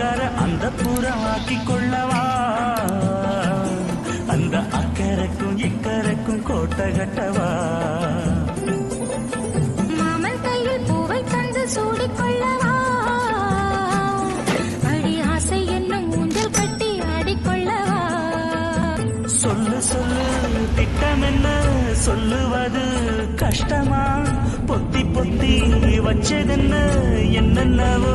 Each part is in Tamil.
பிறர அந்த புறமாக்கி கொள்ளவா அந்த அக்கறைக்கும் இக்கரைக்கும் கோட்டை கட்டவா? மாமன் கையில் பூவை தந்து சூடிக்கொள்ளவா? அடி ஆசை என்னும் ஊஞ்சல் கட்டி ஆடிக்கொள்ளவா? சொல்லு சொல்லு திட்டம் சொல்லுவது கஷ்டமா? பொத்தி பொத்தி வச்சதென்ன? என்னென்னவோ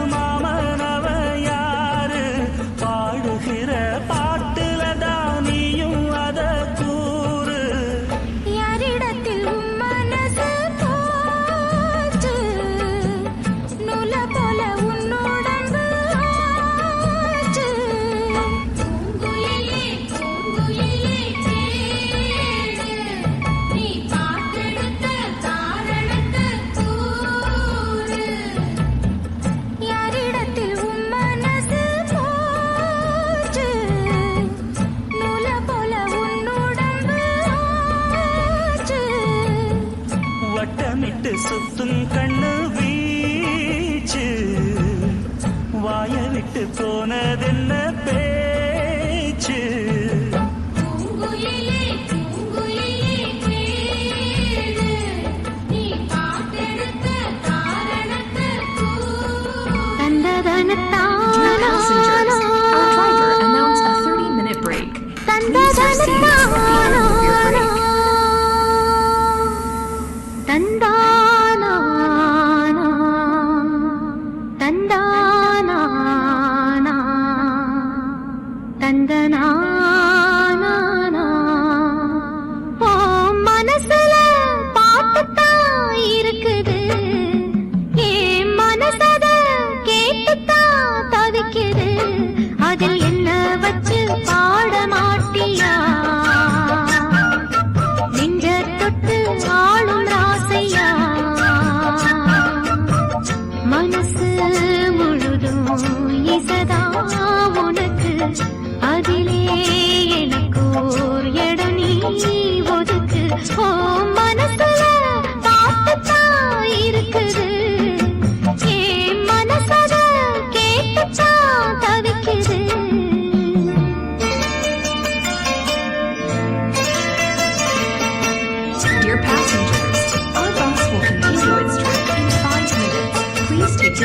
விட்டு போனதென்ன பேச்சு? தந்தானா? தந்தா வந்தனா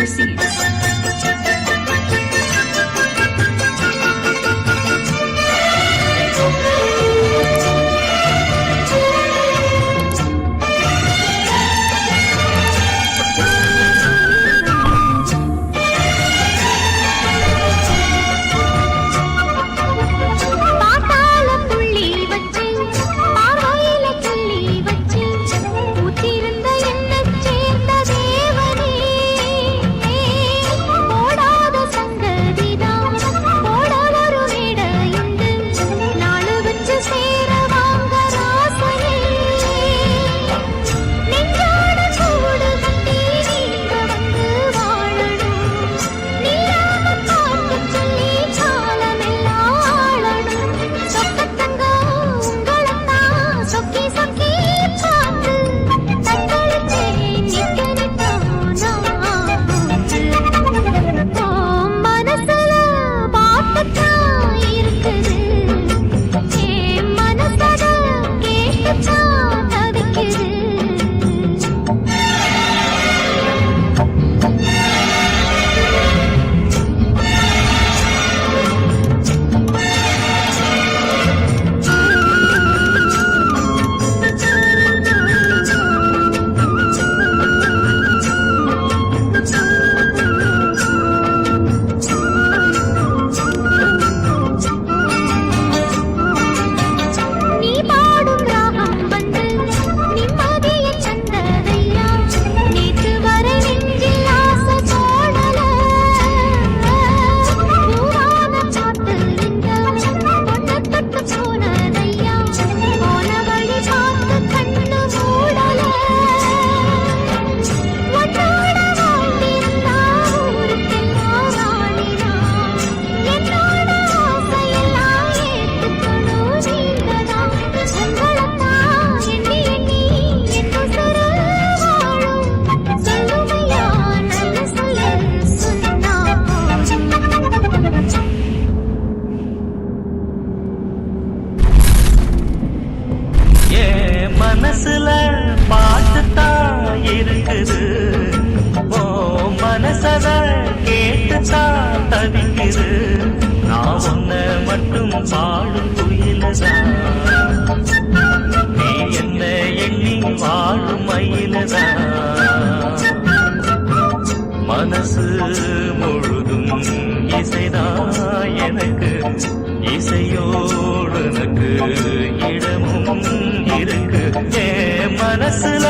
proceed. மயிலதா நீ என்ன எண்ணி வாழும் மயிலதா மனசு முழுதும் இசைதா எனக்கு இசையோடு எனக்கு இடமும் இருக்கு. மனசுல